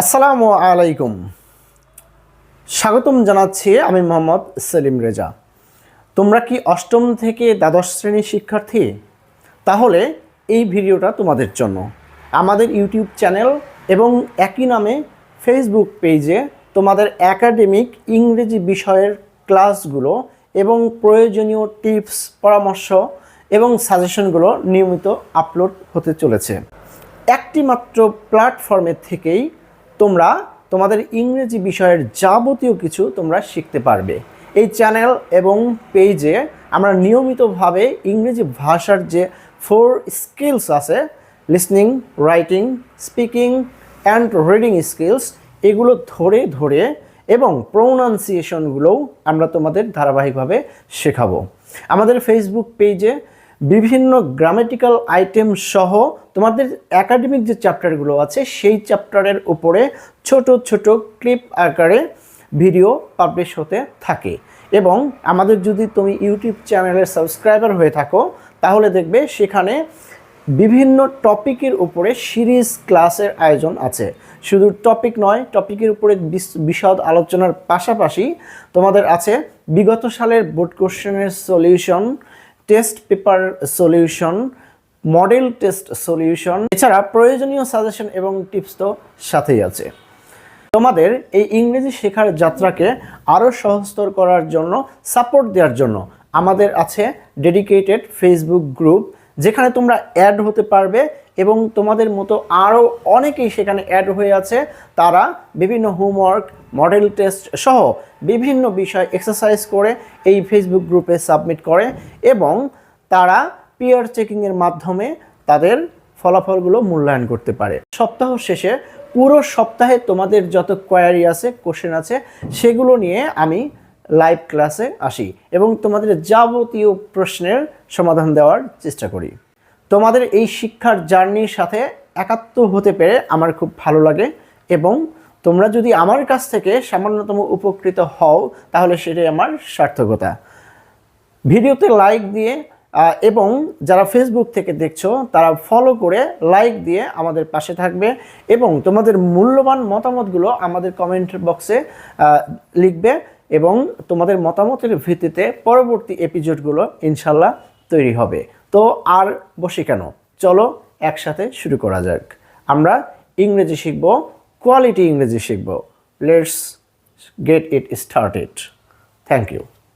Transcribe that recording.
আসসালামু আলাইকুম। স্বাগতম জানাচ্ছি আমি মোহাম্মদ সেলিম রেজা। তোমরা কি অষ্টম থেকে দ্বাদশ শ্রেণির শিক্ষার্থী? তাহলে এই ভিডিওটা তোমাদের জন্য। আমাদের ইউটিউব চ্যানেল এবং একই নামে ফেসবুক পেজে তোমাদের একাডেমিক ইংরেজি বিষয়ের ক্লাসগুলো এবং প্রয়োজনীয় টিপস, পরামর্শ এবং সাজেশনগুলো নিয়মিত আপলোড হতে চলেছে। একটি মাত্র প্ল্যাটফর্মের থেকেই তোমরা তোমাদের ইংরেজি বিষয়ের যাবতীয় কিছু তোমরা শিখতে পারবে। এই চ্যানেল এবং পেজে আমরা নিয়মিতভাবে ইংরেজি ভাষার যে ফোর স্কিলস আছে listening writing speaking and reading skills এগুলো ধরে ধরে এবং প্রোনাউন্সিয়েশনগুলোও আমরা তোমাদের ধারাবাহিকভাবে শেখাবো। আমাদের ফেসবুক পেজে বিভিন্ন গ্রামেটিক্যাল আইটেম সহ তোমাদের একাডেমিক যে চ্যাপ্টারগুলো আছে, সেই চ্যাপ্টারের উপরে ছোট ছোট ক্লিপ আকারে ভিডিও পাবলিশ হতে থাকে। এবং আমাদের যদি তুমি ইউটিউব চ্যানেলের সাবস্ক্রাইবার হয়ে থাকো, তাহলে দেখবে সেখানে বিভিন্ন টপিকের উপরে সিরিজ ক্লাসের আয়োজন আছে। শুধু টপিক নয় টপিকের উপরে বিশদ আলোচনার পাশাপাশি তোমাদের আছে বিগত সালের বোর্ড কোশ্চেনের solution test paper solution, model test solution, এছাড়া প্রয়োজনীয় সাজেশন এবং টিপস তো সাথেই আছে। তোমাদের এই ইংরেজি শেখার যাত্রাকে আরও সহজতর করার জন্য, সাপোর্ট দেওয়ার জন্য আমাদের আছে ডেডিকেটেড ফেসবুক গ্রুপ যেখানে তোমরা অ্যাড হতে পারবে এবং তোমাদের মতো আরও অনেকেই সেখানে অ্যাড হয়ে আছে। তারা বিভিন্ন হোমওয়ার্ক মডেল টেস্ট সহ বিভিন্ন বিষয় এক্সারসাইজ করে এই ফেসবুক গ্রুপে সাবমিট করে এবং তারা পিয়ার চেকিংয়ের মাধ্যমে তাদের ফলাফলগুলো মূল্যায়ন করতে পারে। সপ্তাহ শেষে পুরো সপ্তাহে তোমাদের যত কোয়ারি আছে কোশ্চেন আছে, সেগুলো নিয়ে আমি লাইভ ক্লাসে আসি এবং তোমাদের যাবতীয় প্রশ্নের সমাধান দেওয়ার চেষ্টা করি। তোমাদের এই শিক্ষার জার্নির সাথে একাত্ম হতে পেরে আমার খুব ভালো লাগে এবং তোমরা যদি আমার কাছ থেকে সামান্যতম উপকৃত হও, তাহলে সেটাই আমার সার্থকতা। ভিডিওতে লাইক দিয়ে এবং যারা ফেসবুক থেকে দেখছ, তারা ফলো করে লাইক দিয়ে আমাদের পাশে থাকবে এবং তোমাদের মূল্যবান মতামতগুলো আমাদের কমেন্ট বক্সে লিখবে এবং তোমাদের মতামতের ভিত্তিতে পরবর্তী এপিসোডগুলো ইনশাল্লাহ তৈরি হবে। তো আর বসে কেন? চলো একসাথে শুরু করা যাক। আমরা ইংরেজি শিখব কোয়ালিটি ইংরেজি শিখব। Let's get it started thank you